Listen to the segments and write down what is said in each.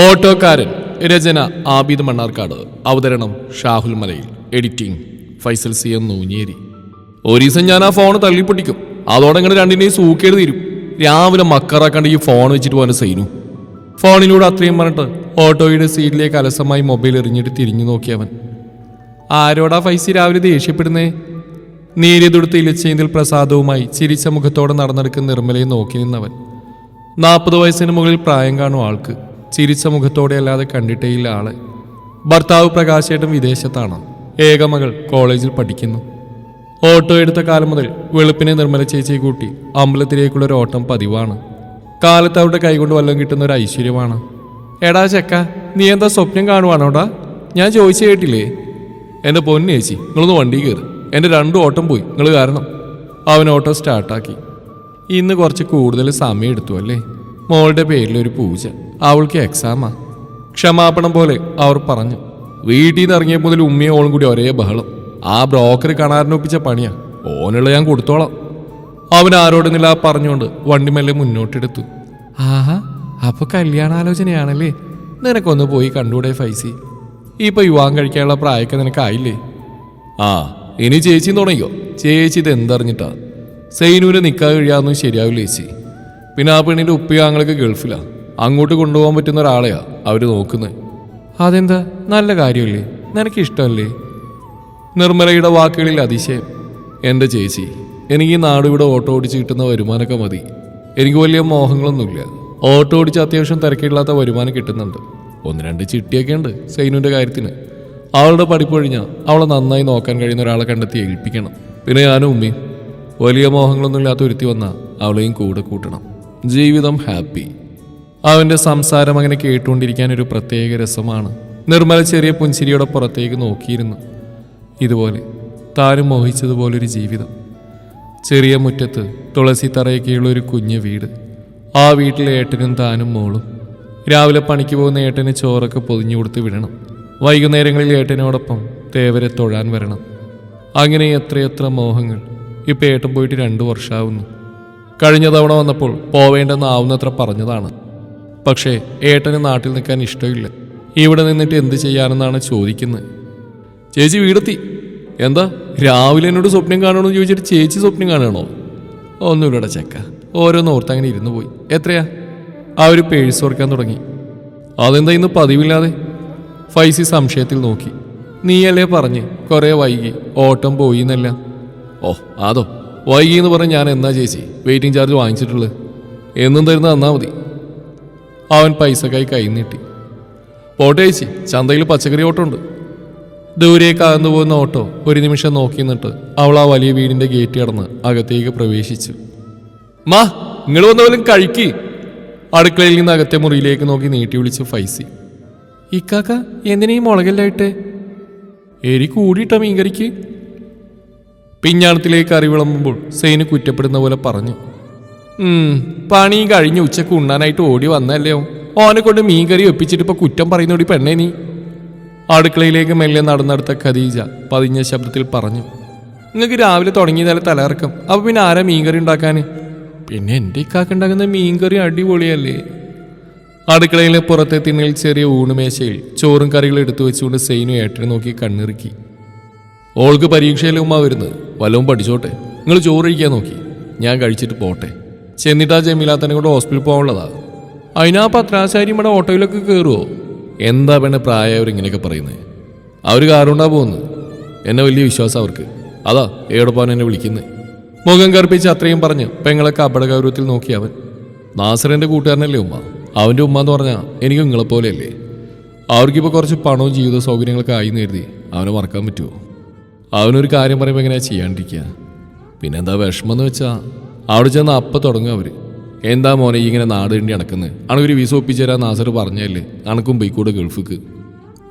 ഓട്ടോക്കാരൻ രചന ആബിദ് മണ്ണാർക്കാട്. അവതരണം Shahul Malayil. Editing Faisal C M Noonjeri. ഒരു ദിവസം ഞാൻ ആ ഫോൺ തള്ളിപ്പൊട്ടിക്കും. അതോടെ ഇങ്ങനെ രണ്ടിനെയും സൂക്കേട് തീരും. രാവിലെ മക്കറാക്കാണ്ട് ഈ ഫോൺ വെച്ചിട്ട് പോകാൻ സൈനു. ഫോണിലൂടെ അത്രയും പറഞ്ഞിട്ട് ഓട്ടോയുടെ സീറ്റിലേക്ക് അലസമായി മൊബൈൽ എറിഞ്ഞിട്ട് തിരിഞ്ഞു നോക്കിയവൻ. ആരോടാ ഫൈസി രാവിലെ ദേഷ്യപ്പെടുന്നേ? നീര്യതുടുത്ത് ഇലച്ചേന്തിൽ പ്രസാദവുമായി ചിരിച്ച മുഖത്തോടെ നടന്നെടുക്കുന്ന നിർമ്മലയെ നോക്കി നിന്നവൻ. നാൽപ്പത് വയസ്സിന് മുകളിൽ പ്രായം കാണും ആൾക്ക്. ചിരിച്ച മുഖത്തോടെ അല്ലാതെ കണ്ടിട്ടേ ഇല്ല ആളെ. ഭർത്താവ് പ്രകാശേട്ടും വിദേശത്താണ്. ഏകമകൾ കോളേജിൽ പഠിക്കുന്നു. ഓട്ടോ എടുത്ത കാലം മുതൽ വെളുപ്പിനെ നിർമ്മല ചേച്ചിയെ കൂട്ടി അമ്പലത്തിലേക്കുള്ള ഒരു ഓട്ടം പതിവാണ്. കാലത്ത് അവരുടെ കൈകൊണ്ട് വല്ലതും കിട്ടുന്ന ഒരു ഐശ്വര്യമാണ്. എടാ ചെക്ക നീ എന്താ സ്വപ്നം കാണുവാണോടാ? ഞാൻ ചോദിച്ചു കേട്ടില്ലേ? എന്റെ പൊന്നു ചേച്ചി നിങ്ങളൊന്ന് വണ്ടി കയറി. എന്റെ രണ്ട് ഓട്ടം പോയി നിങ്ങൾ കാരണം. അവൻ ഓട്ടോ സ്റ്റാർട്ടാക്കി. ഇന്ന് കുറച്ച് കൂടുതൽ സമയം എടുത്തു അല്ലേ? മോളുടെ പേരിലൊരു പൂജ. അവൾക്ക് എക്സാമാ ക്ഷമാപണം പോലെ അവർ പറഞ്ഞു. വീട്ടിൽ നിന്ന് ഇറങ്ങിയ മുതൽ ഉമ്മയും ഓളും കൂടി ഒരേ ബഹളം. ആ ബ്രോക്കർ കാണാറിനൊപ്പിച്ച പണിയാ. ഓനുള്ള ഞാൻ കൊടുത്തോളാം. അവൻ ആരോടുന്നില്ല പറഞ്ഞുകൊണ്ട് വണ്ടി മെല്ലെ മുന്നോട്ടെടുത്തു. ആഹാ അപ്പൊ കല്യാണാലോചനയാണല്ലേ? നിനക്കൊന്ന് പോയി കണ്ടൂടെ ഫൈസി? ഇപ്പൊ യുവാൻ കഴിക്കാനുള്ള പ്രായമൊക്കെ നിനക്കായില്ലേ? ആ ഇനി ചേച്ചി തുടങ്ങിയോ ചേച്ചി ഇത് എന്തറിഞ്ഞിട്ടാ സൈനൂര് നിൽക്കാൻ കഴിയാന്നും ശരിയാവില്ല ചേച്ചി? പിന്നെ ആ പെണ്ണിന്റെ ഉപ്പിയാങ്ങൾക്ക് ഗൾഫിലാ. അങ്ങോട്ട് കൊണ്ടുപോകാൻ പറ്റുന്ന ഒരാളെയാ അവർ നോക്കുന്നത് അതെന്താ? നല്ല കാര്യമല്ലേ നിനക്ക് ഇഷ്ടമല്ലേ നിർമ്മലയുടെ വാക്കുകളിൽ അതിശയം. എന്റെ ചേച്ചി എനിക്ക് ഈ നാട് ഇവിടെ ഓട്ടോ ഓടിച്ച് കിട്ടുന്ന വരുമാനമൊക്കെ മതി. എനിക്ക് വലിയ മോഹങ്ങളൊന്നുമില്ല. ഓട്ടോ ഓടിച്ച് അത്യാവശ്യം തിരക്കില്ലാത്ത വരുമാനം കിട്ടുന്നുണ്ട്. ഒന്ന് രണ്ട് ചിട്ടിയൊക്കെ ഉണ്ട് സൈനുവിന്റെ കാര്യത്തിന്. അവളുടെ പഠിപ്പ് കഴിഞ്ഞാൽ അവളെ നന്നായി നോക്കാൻ കഴിയുന്ന ഒരാളെ കണ്ടെത്തി ഏൽപ്പിക്കണം. പിന്നെ ഞാനും ഉമ്മയും. വലിയ മോഹങ്ങളൊന്നും ഇല്ലാത്ത ഒരുത്തി വന്നാൽ അവളെയും കൂടെ കൂട്ടണം. ജീവിതം ഹാപ്പി. അവന്റെ സംസാരം അങ്ങനെ കേട്ടുകൊണ്ടിരിക്കാൻ ഒരു പ്രത്യേക രസമാണ്. നിർമ്മല ചെറിയ പുഞ്ചിരിയുടെ പുറത്തേക്ക് നോക്കിയിരുന്നു. ഇതുപോലെ താനും മോഹിച്ചതുപോലൊരു ജീവിതം. ചെറിയ മുറ്റത്ത് തുളസി തറയൊക്കെയുള്ള ഒരു കുഞ്ഞു വീട്. ആ വീട്ടിലെ ഏട്ടനും താനും മോളും രാവിലെ പണിക്ക് പോകുന്ന ഏട്ടന് ചോറൊക്കെ പൊതിഞ്ഞു കൊടുത്ത് വിടണം. വൈകുന്നേരങ്ങളിൽ ഏട്ടനോടൊപ്പം തേവരെ തൊഴാൻ വരണം. അങ്ങനെ എത്രയെത്ര മോഹങ്ങൾ ഇപ്പം ഏട്ടൻ പോയിട്ട് രണ്ടു വർഷമാവുന്നു കഴിഞ്ഞ തവണ വന്നപ്പോൾ പോവേണ്ടെന്ന് ആവുന്നത്ര പറഞ്ഞതാണ്. പക്ഷേ ഏട്ടന് നാട്ടിൽ നിൽക്കാൻ ഇഷ്ടമില്ല. ഇവിടെ നിന്നിട്ട് എന്ത് ചെയ്യാനെന്നാണ് ചോദിക്കുന്നത്. ചേച്ചി വീടെത്തി. എന്താ രാവിലെ എന്നോട് സ്വപ്നം കാണണമെന്ന് ചോദിച്ചിട്ട് ചേച്ചി സ്വപ്നം കാണണോ ഒന്നുമില്ലട ചെക്ക. ഓരോന്ന് ഓർത്ത് അങ്ങനെ ഇരുന്നു പോയി. എത്രയാ? ആ ഒരു പേഴ്സ് ഓർക്കാൻ തുടങ്ങി. അതെന്താ ഇന്ന് പതിവില്ലാതെ? ഫൈസി സംശയത്തിൽ നോക്കി. നീയല്ലേ പറഞ്ഞ് കുറേ വൈകി ഓട്ടം പോയി എന്നല്ല. ഓ അതോ. വൈകി എന്ന് പറഞ്ഞ് ഞാൻ എന്നാ ചേച്ചി? വെയിറ്റിംഗ് ചാർജ് വാങ്ങിച്ചിട്ടുള്ളത്. എന്നും തരുന്ന തന്നാ മതി. അവൻ പൈസക്കായി കൈ നീട്ടി. പോട്ടെ ചേച്ചി ചന്തയിൽ പച്ചക്കറി ഓട്ടോ ഉണ്ട് ദൂരേക്ക് അകന്നു പോകുന്ന ഓട്ടോ ഒരു നിമിഷം നോക്കി നിന്നിട്ട് അവൾ ആ വലിയ വീടിന്റെ ഗേറ്റ് കടന്ന് അകത്തേക്ക് പ്രവേശിച്ചു. മാ നിങ്ങൾ വന്ന പോലും കഴിക്കി. അടുക്കളയിൽ നിന്ന് അകത്തെ മുറിയിലേക്ക് നോക്കി നീട്ടി വിളിച്ചു ഫൈസി. ഇക്കാക്ക എന്തിനാ ഈ മുളകല്ലായിട്ട് എരി കൂടിയിട്ട മീൻകറിക്ക്. പിഞ്ഞാണത്തിലേക്ക് അറിവിളമ്പുമ്പോൾ സെയിന് കുറ്റപ്പെടുന്ന പോലെ പറഞ്ഞു. പണി കഴിഞ്ഞ് ഉച്ചയ്ക്ക് ഉണ്ണാനായിട്ട് ഓടി വന്നല്ലേ. ഓനെ കൊണ്ട് മീൻകറി ഒപ്പിച്ചിട്ട് ഇപ്പൊ കുറ്റം പറയുന്നോടി പെണ്ണേ നീ. അടുക്കളയിലേക്ക് മെല്ലെ നടന്നെടുത്ത ഖദീജ പതിഞ്ഞ ശബ്ദത്തിൽ പറഞ്ഞു. നിങ്ങൾക്ക് രാവിലെ തുടങ്ങിയതാലെ തലയിറക്കം അപ്പൊ പിന്നെ ആരാ മീൻകറി ഉണ്ടാക്കാന്? പിന്നെ എന്റെ ഇക്കാക്ക് ഉണ്ടാക്കുന്ന മീൻകറി അടിപൊളിയല്ലേ. അടുക്കളയിലെ പുറത്തെ തിണ്ണിൽ ചെറിയ ഊണുമേശയിൽ ചോറും കറികളും എടുത്തു വെച്ചുകൊണ്ട് സെയിനു ഏട്ടനെ നോക്കി കണ്ണിറുക്കി. ഓൾക്ക് പരീക്ഷയിലെ ഉമ്മ വരുന്നത്. വല്ലതും പഠിച്ചോട്ടെ. നിങ്ങൾ ചോറ് കഴിക്കാൻ നോക്കി. ഞാൻ കഴിച്ചിട്ട് പോട്ടെ. ചെന്നിട്ടാ ജമീലാത്തനെ കൊണ്ട് ഹോസ്പിറ്റലിൽ പോകാനുള്ളതാ അതിനാ പത്രാശാരി ഇവിടെ ഓട്ടോയിലൊക്കെ കയറുമോ എന്താ പെണ്ണ് പ്രായവർ ഇങ്ങനെയൊക്കെ പറയുന്നത് അവർ കാറുണ്ടാ പോകുന്നത്? എന്നെ വലിയ വിശ്വാസം അവർക്ക്. അതാ എവിടെ എന്നെ വിളിക്കുന്നത് മുഖം കറുപ്പിച്ച് അത്രയും പറഞ്ഞ് പെങ്ങളെ കപട ഗൗരവത്തിൽ നോക്കി അവൻ. നാസറിന്റെ കൂട്ടുകാരനല്ലേ ഉമ്മ? അവന്റെ ഉമ്മ എന്ന് പറഞ്ഞാൽ എനിക്ക് നിങ്ങളെപ്പോലെയല്ലേ അവർക്കിപ്പോൾ കുറച്ച് പണവും ജീവിത സൗകര്യങ്ങളൊക്കെ ആയി നേരുതി അവനെ മറക്കാൻ പറ്റുമോ അവനൊരു കാര്യം പറയുമ്പോൾ എങ്ങനെയാ ചെയ്യാണ്ടിരിക്കുക? പിന്നെന്താ വിഷമം എന്ന് വെച്ചാ അവിടെ ചെന്ന് അപ്പം തുടങ്ങും അവർ. എന്താ മോനെ ഇങ്ങനെ നാട് വേണ്ടി നടക്കുന്നത് അണക്കൊരു വിസ ഒപ്പിച്ചു തരാൻ നാസർ പറഞ്ഞല്ലേ അണക്കും ബൈക്കൂടെ ഗൾഫിക്ക്.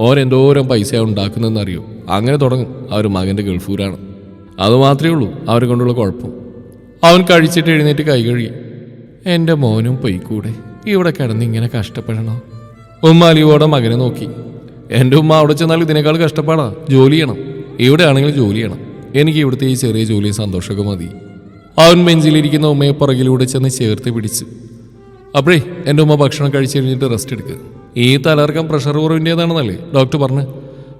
ഓൻ എന്തോരം പൈസ ഉണ്ടാക്കുന്നതെന്ന് അറിയോ? അങ്ങനെ തുടങ്ങും. അവർ മകന്റെ ഗൾഫൂരാണ്. അത് മാത്രമേ ഉള്ളൂ. അവരെ കൊണ്ടുള്ള കുഴപ്പം. അവൻ കഴിച്ചിട്ട് എഴുന്നേറ്റ് കൈ കഴുകി. എന്റെ മോനും പൊയ്ക്കൂടെ. ഇവിടെ കിടന്ന് ഇങ്ങനെ കഷ്ടപ്പെടണോ? ഉമ്മ അലിയോടെ മകനെ നോക്കി. എന്റെ ഉമ്മ അവിടെ ചെന്നാൽ ഇതിനേക്കാൾ കഷ്ടപ്പാടാ. ജോലി ചെയ്യണം. ഇവിടെ ആണെങ്കിലും ജോലി ചെയ്യണം. എനിക്ക് ഇവിടുത്തെ ഈ ചെറിയ ജോലിയും സന്തോഷമൊക്കെ മതി. അവൻ ബെഞ്ചിലിരിക്കുന്ന ഉമ്മയെ പുറകിലൂടെ ചെന്ന് ചേർത്ത് പിടിച്ചു. അപ്പോഴേ എന്റെ ഉമ്മ ഭക്ഷണം കഴിച്ചു കഴിഞ്ഞിട്ട് റെസ്റ്റ് എടുക്കുക ഈ തലർക്കം പ്രഷർ കുറവിന്റേതാണെന്നല്ലേ ഡോക്ടർ പറഞ്ഞ്.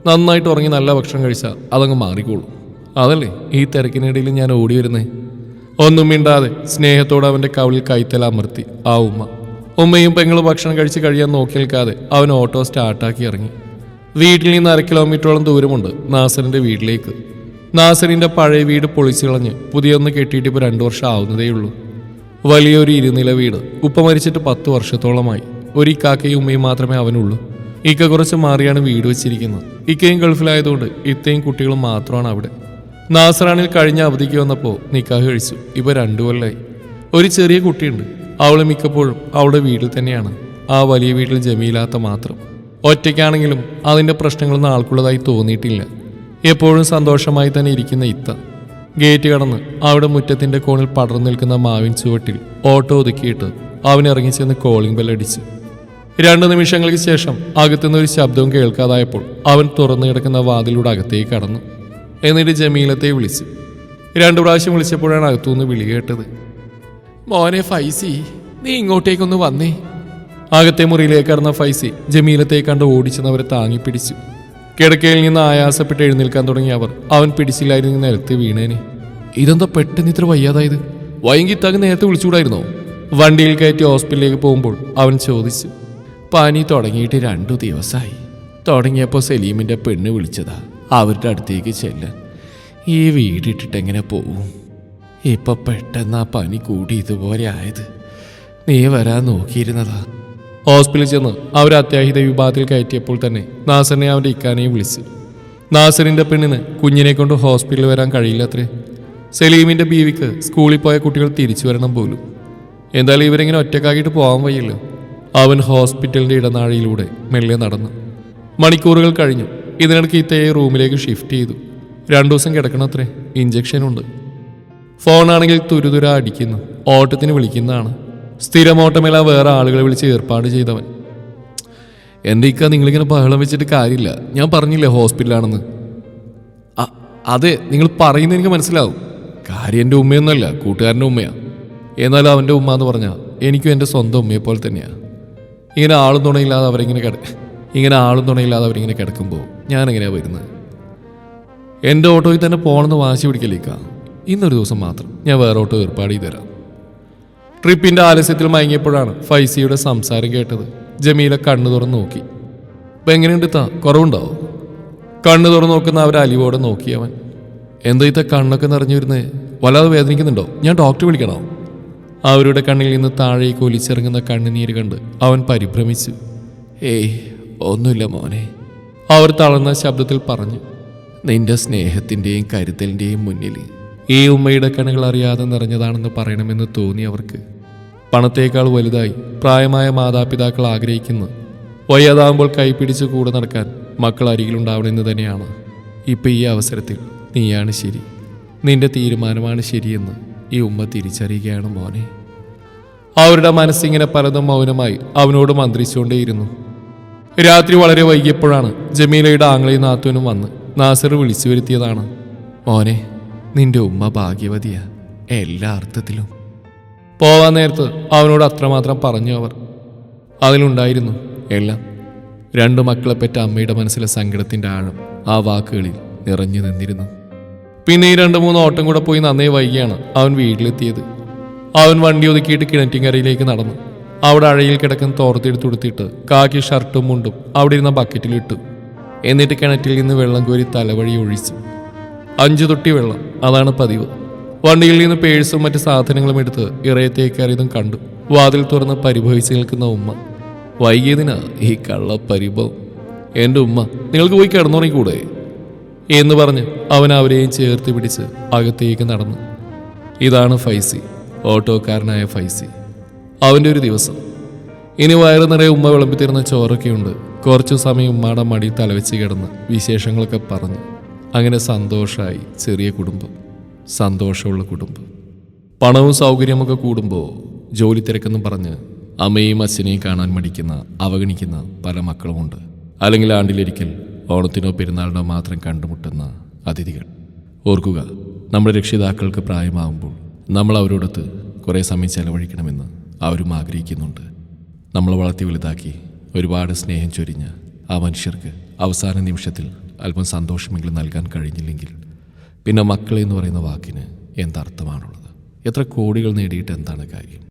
നന്നായിട്ട് ഉറങ്ങി നല്ല ഭക്ഷണം കഴിച്ചാൽ അതങ്ങ് മാറിക്കോളും. അതല്ലേ ഈ തിരക്കിനിടയിൽ ഞാൻ ഓടി വരുന്നേ? ഒന്നും മിണ്ടാതെ സ്നേഹത്തോടെ അവന്റെ കവിളിൽ കൈത്തല അമർത്തി ആ ഉമ്മ. ഉമ്മയും പെങ്ങളും ഭക്ഷണം കഴിച്ച് കഴിയാൻ നോക്കി നിൽക്കാതെ അവൻ ഓട്ടോ സ്റ്റാർട്ടാക്കി ഇറങ്ങി. വീട്ടിൽ നിന്ന് അര കിലോമീറ്ററോളം ദൂരമുണ്ട് നാസറിന്റെ വീട്ടിലേക്ക്. നാസറിന്റെ പഴയ വീട് പൊളിച്ചു കളഞ്ഞ് പുതിയൊന്ന് കെട്ടിയിട്ട് ഇപ്പോൾ രണ്ടു വർഷം ആവുന്നതേയുള്ളൂ വലിയൊരു ഇരുനില വീട്. ഉപ്പ മരിച്ചിട്ട് പത്ത് വർഷത്തോളമായി. ഒരു ഇക്കാക്കയും ഉമ്മയും മാത്രമേ അവനുള്ളൂ. ഇക്ക കുറച്ച് മാറിയാണ് വീട് വെച്ചിരിക്കുന്നത്. ഇക്കയും ഗൾഫിലായതുകൊണ്ട് ഇത്തയും കുട്ടികളും മാത്രമാണ് അവിടെ. നാസറാണിൽ കഴിഞ്ഞ അവധിക്ക് വന്നപ്പോൾ നിക്കാഹ് കഴിച്ചു. ഇപ്പൊ രണ്ടു കൊല്ലായി. ഒരു ചെറിയ കുട്ടിയുണ്ട്. അവൾ മിക്കപ്പോഴും അവളുടെ വീട്ടിൽ തന്നെയാണ്. ആ വലിയ വീട്ടിൽ ജമീലാത്ത മാത്രം. ഒറ്റയ്ക്കാണെങ്കിലും അതിന്റെ പ്രശ്നങ്ങളൊന്നും ആൾക്കുള്ളതായി തോന്നിയിട്ടില്ല. എപ്പോഴും സന്തോഷമായി തന്നെ ഇരിക്കുന്ന ഇത്ത. ഗേറ്റ് കടന്ന് അവിടെ മുറ്റത്തിന്റെ കോണിൽ പടർന്നു നിൽക്കുന്ന മാവിൻ ചുവട്ടിൽ ഓട്ടോ ഒതുക്കിയിട്ട് അവൻ ഇറങ്ങി ചെന്ന് കോളിംഗ് ബെല്ലടിച്ചു രണ്ടു നിമിഷങ്ങൾക്ക് ശേഷം അകത്തുനിന്ന് ഒരു ശബ്ദവും കേൾക്കാതായപ്പോൾ അവൻ തുറന്നു കിടക്കുന്ന വാതിലൂടെ അകത്തേക്ക് കടന്നു. എന്നിട്ട് ജമീലത്തെ വിളിച്ചു. രണ്ടു പ്രാവശ്യം വിളിച്ചപ്പോഴാണ് അകത്തുനിന്ന് വിളി കേട്ടത്. മോനെ ഫൈസി നീ ഇങ്ങോട്ടേക്കൊന്ന് വന്നേ. അകത്തെ മുറിയിലേക്ക് കടന്ന ഫൈസി ജമീലത്തെ കണ്ട് ഓടിച്ചെന്നവരെ താങ്ങിപ്പിടിച്ചു കിടക്കയിൽ നിന്ന് ആയാസപ്പെട്ട് എഴുന്നേൽക്കാൻ തുടങ്ങിയ അവർ അവൻ പിടിച്ചില്ലായിരുന്നു നിലത്ത് വീണേനെ. ഇതെന്താ പെട്ടെന്ന് ഇത്ര വയ്യാതായത്? വൈകി തക നേരത്തെ വിളിച്ചുകൂടായിരുന്നോ? വണ്ടിയിൽ കയറ്റി ഹോസ്പിറ്റലിലേക്ക് പോകുമ്പോൾ അവൻ ചോദിച്ചു പനി തുടങ്ങിയിട്ട് രണ്ടു ദിവസമായി തുടങ്ങിയപ്പോൾ സലീമിന്റെ പെണ്ണ് വിളിച്ചതാ. അവരുടെ അടുത്തേക്ക് ചെല്ലാൻ ഈ വീടിട്ടിട്ട് എങ്ങനെ പോവും? ഇപ്പൊ പെട്ടെന്ന് ആ പനി കൂടി ഇതുപോലെ ആയത്. നീ വരാൻ നോക്കിയിരുന്നതാ. ഹോസ്പിറ്റലിൽ ചെന്ന് അവർ അത്യാഹിത വിഭാഗത്തിൽ കയറ്റിയപ്പോൾ തന്നെ നാസറിനെ അവന്റെ ഇക്കാനെയും വിളിച്ചു. നാസറിന്റെ പെണ്ണിന് കുഞ്ഞിനെ കൊണ്ട് ഹോസ്പിറ്റലിൽ വരാൻ കഴിയില്ലത്രേ. സലീമിന്റെ ബീവിക്ക് സ്കൂളിൽ പോയ കുട്ടികൾ തിരിച്ചു വരണം പോലും. എന്തായാലും ഇവരെങ്ങനെ ഒറ്റക്കാക്കിയിട്ട് പോകാൻ വയ്യല്ലോ. അവൻ ഹോസ്പിറ്റലിന്റെ ഇടനാഴിയിലൂടെ മെല്ലെ നടന്നു. മണിക്കൂറുകൾ കഴിഞ്ഞു. ഇതിനിടയ്ക്ക് ഇത്തയെ റൂമിലേക്ക് ഷിഫ്റ്റ് ചെയ്തു. രണ്ടു ദിവസം കിടക്കണത്രേ. ഇഞ്ചക്ഷനുണ്ട്. ഫോണാണെങ്കിൽ തുരുതുര അടിക്കുന്നു. ഓട്ടത്തിന് വിളിക്കുന്നതാണ്. സ്ഥിരം വേറെ ആളുകളെ വിളിച്ച് ഏർപ്പാട് ചെയ്തവൻ. എന്റെ ഇക്ക നിങ്ങളിങ്ങനെ ബഹളം വെച്ചിട്ട് കാര്യമില്ല. ഞാൻ പറഞ്ഞില്ലേ ഹോസ്പിറ്റലാണെന്ന്? അതെ നിങ്ങൾ പറയുന്നത് എനിക്ക് മനസ്സിലാവും. കാര്യം എന്റെ ഉമ്മയൊന്നുമല്ല കൂട്ടുകാരന്റെ ഉമ്മയാ. എന്നാലും അവന്റെ ഉമ്മ എന്ന് പറഞ്ഞാൽ എനിക്കും എന്റെ സ്വന്തം ഉമ്മയെ പോലെ തന്നെയാണ് ഇങ്ങനെ ആളും തുണയില്ലാതെ അവരിങ്ങനെ കിട ഇങ്ങനെ ആളും തുണയില്ലാതെ അവരിങ്ങനെ കിടക്കുമ്പോൾ ഞാൻ എങ്ങനെയാ വരുന്നത്? എന്റെ ഓട്ടോയിൽ തന്നെ പോകണമെന്ന് വാശി പിടിക്കലേക്കാം. ഇന്നൊരു ദിവസം മാത്രം ഞാൻ വേറെ ഓട്ടോ ഏർപ്പാട് ചെയ്തു തരാം. ട്രിപ്പിന്റെ ആലസ്യത്തിൽ മയങ്ങിയപ്പോഴാണ് ഫൈസിയുടെ സംസാരം കേട്ടത്. ജമീല കണ്ണു തുറന്ന് നോക്കി. അപ്പൊ എങ്ങനെയുണ്ട് താ കുറവുണ്ടോ? കണ്ണു തുറന്ന് നോക്കുന്ന അവർ അലിവോടെ നോക്കി അവൻ. എന്താ ഇത്ത കണ്ണൊക്കെ നിറഞ്ഞു വരുന്നേ? വല്ലാതെ വേദനിക്കുന്നുണ്ടോ? ഞാൻ ഡോക്ടറെ വിളിക്കണോ? അവരുടെ കണ്ണിൽ നിന്ന് താഴേക്ക് ഒലിച്ചിറങ്ങുന്ന കണ്ണുനീര് കണ്ട് അവൻ പരിഭ്രമിച്ചു. ഏയ് ഒന്നുമില്ല മോനെ. അവർ തളർന്ന ശബ്ദത്തിൽ പറഞ്ഞു. നിന്റെ സ്നേഹത്തിന്റെയും കരുതലിന്റെയും മുന്നിൽ ഈ ഉമ്മയുടെ കണ്ണുകൾ അറിയാതെ നിറഞ്ഞതാണെന്ന് പറയണമെന്ന് തോന്നി അവർക്ക്. പണത്തേക്കാൾ വലുതായി പ്രായമായ മാതാപിതാക്കൾ ആഗ്രഹിക്കുന്നു. വയ്യാതാകുമ്പോൾ കൈപിടിച്ച് കൂടെ നടക്കാൻ മക്കൾ അരികിലുണ്ടാവണമെന്ന് തന്നെയാണ്. ഇപ്പം ഈ അവസരത്തിൽ നീയാണ് ശരി. നിന്റെ തീരുമാനമാണ് ശരിയെന്ന് ഈ ഉമ്മ തിരിച്ചറിയുകയാണ് മോനെ. അവരുടെ മനസ്സിങ്ങനെ പലതും മൗനമായി അവനോട് മന്ത്രിച്ചുകൊണ്ടേയിരുന്നു. രാത്രി വളരെ വൈകിയപ്പോഴാണ് ജമീലയുടെ ആംഗ്ലയും നാത്തൂനും വന്ന് നാസർ വിളിച്ചു വരുത്തിയതാണ്. മോനെ നിന്റെ ഉമ്മ ഭാഗ്യവതിയാ എല്ലാ അർത്ഥത്തിലും. പോവാൻ നേരത്ത് അവനോട് അത്രമാത്രം പറഞ്ഞു അവർ. അതിലുണ്ടായിരുന്നു എല്ലാം. രണ്ടു മക്കളെ പെറ്റ അമ്മയുടെ മനസ്സിലെ സങ്കടത്തിന്റെ ആഴം ആ വാക്കുകളിൽ നിറഞ്ഞു നിന്നിരുന്നു. പിന്നെ ഈ രണ്ട് മൂന്ന് ഓട്ടം കൂടെ പോയി നന്നേ വൈകിയാണ് അവൻ വീട്ടിലെത്തിയത്. അവൻ വണ്ടി ഒതുക്കിയിട്ട് കിണറ്റിങ്കരയിലേക്ക് നടന്നു. അവിടെ അഴയിൽ കിടക്കുന്ന തോർത്തെടുത്തുടുത്തിട്ട് കാക്കി ഷർട്ടും മുണ്ടും അവിടെ ഇരുന്ന ബക്കറ്റിലിട്ടു. എന്നിട്ട് കിണറ്റിൽ നിന്ന് വെള്ളം കോരി തലവഴി ഒഴിച്ചു. അഞ്ചു തൊട്ടി വെള്ളം. അതാണ് പതിവ്. വണ്ടിയിൽ നിന്ന് പേഴ്സും മറ്റു സാധനങ്ങളും എടുത്ത് ഇറയത്തേക്കറിയതും കണ്ടു. വാതിൽ തുറന്ന് പരിഭവിച്ച് നിൽക്കുന്ന ഉമ്മ. വൈകിയതിനാ ഈ കള്ള പരിഭവം എന്റെ ഉമ്മ നിങ്ങൾക്ക് പോയി കിടന്നുറങ്ങിക്കൂടെ? എന്ന് പറഞ്ഞ് അവൻ അവരെയും ചേർത്ത് പിടിച്ച് അകത്തേക്ക് നടന്നു. ഇതാണ് ഫൈസി ഓട്ടോക്കാരനായ ഫൈസി. അവന്റെ ഒരു ദിവസം. ഇനി വയറ് നിറയെ ഉമ്മ വിളമ്പിത്തരുന്ന ചോറൊക്കെയുണ്ട്. കുറച്ചു സമയം ഉമ്മാടെ മടി തലവെച്ച് കിടന്ന് വിശേഷങ്ങളൊക്കെ പറഞ്ഞു. അങ്ങനെ സന്തോഷമായി ചെറിയ കുടുംബം സന്തോഷമുള്ള കുടുംബം. പണവും സൗകര്യമൊക്കെ കൂടുമ്പോൾ ജോലി തിരക്കെന്നും പറഞ്ഞ് അമ്മയും അച്ഛനെയും കാണാൻ മടിക്കുന്ന അവഗണിക്കുന്ന പല മക്കളുമുണ്ട് അല്ലെങ്കിൽ ആണ്ടിലൊരിക്കൽ ഓണത്തിനോ പെരുന്നാളിനോ മാത്രം കണ്ടുമുട്ടുന്ന അതിഥികൾ. ഓർക്കുക നമ്മുടെ രക്ഷിതാക്കൾക്ക് പ്രായമാകുമ്പോൾ നമ്മൾ അവരോടൊത്ത് കുറേ സമയം ചെലവഴിക്കണമെന്ന് അവരും ആഗ്രഹിക്കുന്നുണ്ട്. നമ്മൾ വളർത്തി വലുതാക്കി ഒരുപാട് സ്നേഹം ചൊരിഞ്ഞ് ആ മനുഷ്യർക്ക് അവസാന നിമിഷത്തിൽ അല്പം സന്തോഷമെങ്കിലും നൽകാൻ കഴിഞ്ഞില്ലെങ്കിൽ പിന്നെ മക്കളെന്ന് പറയുന്ന വാക്കിന് എന്തർത്ഥമാണുള്ളത്? എത്ര കോടികൾ നേടിയിട്ട് എന്താണ് കാര്യം?